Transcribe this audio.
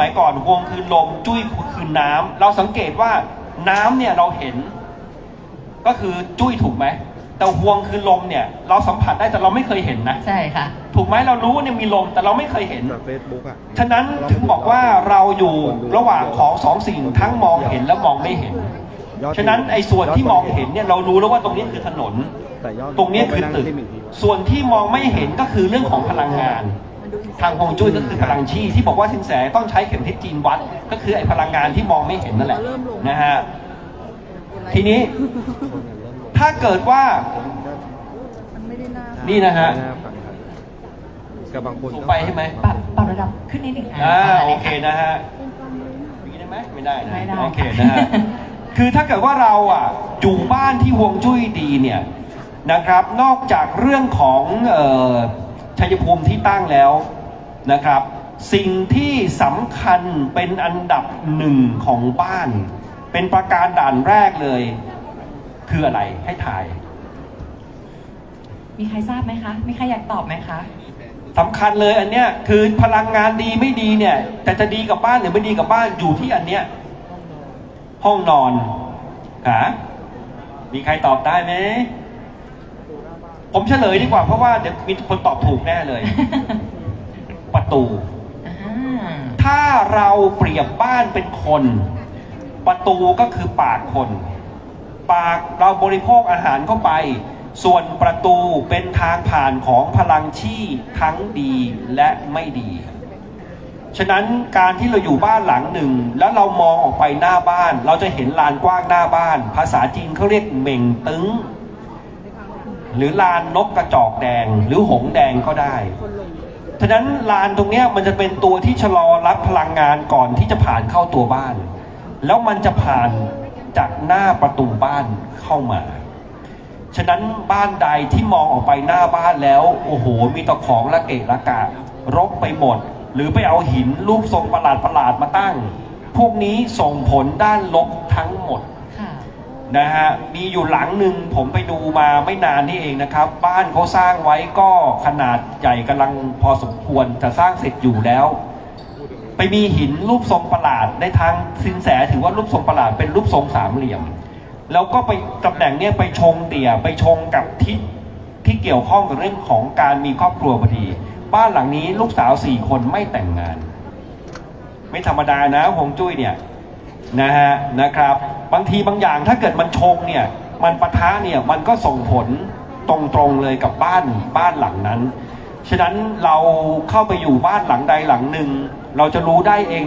สมัยก่อนฮวงคือลมจุ้ยคือน้ำเราสังเกตว่าน้ำเนี่ยเราเห็น ก็คือจุ้ยถูกไหมแต่ฮวงคือลมเนี่ย เราสัมผัสได้แต่เราไม่เคยเห็นนะใช่ค่ะ ถูกไหมเรารู้ว่าเนี่ยมีลมแต่เราไม่เคยเห็นจากเฟซบุ๊กอะฉะนั้นถึงบอกว่าเราอยู่ระหว่างของสองสิ่งทั้งมองเห็นและมองไม่เห็นยอดฉะนั้นไอ้ส่วนที่มองเห็นเนี่ยเรารู้แล้วว่าตรงนี้คือถนนแต่ยอดตรงนี้คือไปนั่ตึกที่หนึ่งทีส่วนที่มองไม่เห็นก็คือเรื่องของพลังงาน ทางฮวงจุ้ยก็คือพลังชีที่บอกว่าสินแสต้องใช้เข็มทิศจีนวัด ก็คือไอ้พลังงานที่มองไม่เห็นนั่นแหละนะฮะทีนี้ ถ้าเกิดว่ามันไม่ได้น่านี่นะฮะไม่าฟังครับกับบางคนสูงก็ไปใช่ไหมปรับปรับระดับขึ้นนิดหนึ่งอ่าประมณโอนี้เคนะฮะมีได้ไหมไม่ได้นะไม่ได้โอเคนะฮะคือถ้าเกิดว่าเราอะอยู่บ้านที่ฮวงจุ้ยดีเนี่ยนะครับ นอกจากเรื่องของเอ่อ ชัยภูมิที่ตั้งแล้วนะครับ สิ่งที่สำคัญเป็นอันดับหนึ่งของบ้าน เป็นประการด่านแรกเลย คืออะไรให้ถ่าย มีใครทราบไหมคะ มีใครอยากตอบไหมคะสำคัญเลยอันเนี้ยคือพลังงานดีไม่ดีเนี่ย แต่จะดีกับบ้านหรือไม่ดีกับบ้านอยู่ที่อันเนี้ยห้องนอนหามีใครตอบได้ไหม ผมเฉลยดีกว่าเพราะว่าเดี๋ยวมีคนตอบถูกแน่เลย ประตูอ่าถ้าเราเปรียบบ้านเป็นคน ประตูก็คือปากคน ปากเราบริโภคอาหารเข้าไป ส่วนประตูเป็นทางผ่านของพลังชี่ทั้งดีและไม่ดี ฉะนั้นการที่เราอยู่บ้านหลังหนึ่ง แล้วเรามองออกไปหน้าบ้าน เราจะเห็นลานกว้างหน้าบ้าน ภาษาจีนเขาเรียกเหม่งตึง หรือลานนกกระจอกแดง หรือหงแดงก็ได้ฉะนั้นลานตรงนี้มันจะเป็นตัวที่ชะลอรับพลังงานก่อนที่จะผ่านเข้าตัวบ้าน แล้วมันจะผ่านจากหน้าประตูบ้านเข้ามา ฉะนั้นบ้านใดที่มองออกไปหน้าบ้านแล้ว โอ้โห มีตะของละเกะละกะรกไปหมด หรือไปเอาหินรูปทรงประหลาดประหลาดมาตั้ง พวกนี้ส่งผลด้านลบทั้งหมด นะฮะมีอยู่หลังหนึ่งผมไปดูมาไม่นานนี่เองนะครับ บ้านเขาสร้างไว้ก็ขนาดใหญ่กำลังพอสมควรจะสร้างเสร็จอยู่แล้ว ไปมีหินรูปทรงประหลาดในทางสินแสถือว่ารูปทรงประหลาดเป็นรูปทรงสามเหลี่ยม แล้วก็ไปตำแหน่งเนี้ยไปชงเตี่ยไปชงกับทิศที่เกี่ยวข้องกับเรื่องของการมีครอบครัวพอดี บ้านหลังนี้ลูกสาวสี่คนไม่แต่งงาน ไม่ธรรมดานะฮงจุ้ยเนี่ย นะฮะนะครับ บางทีบางอย่างถ้าเกิดมันชงเนี่ยมันปะทะเนี่ยมันก็ส่งผลตรงๆเลยกับบ้านบ้านหลังนั้น ฉะนั้นเราเข้าไปอยู่บ้านหลังใดหลังหนึ่งเราจะรู้ได้เองโด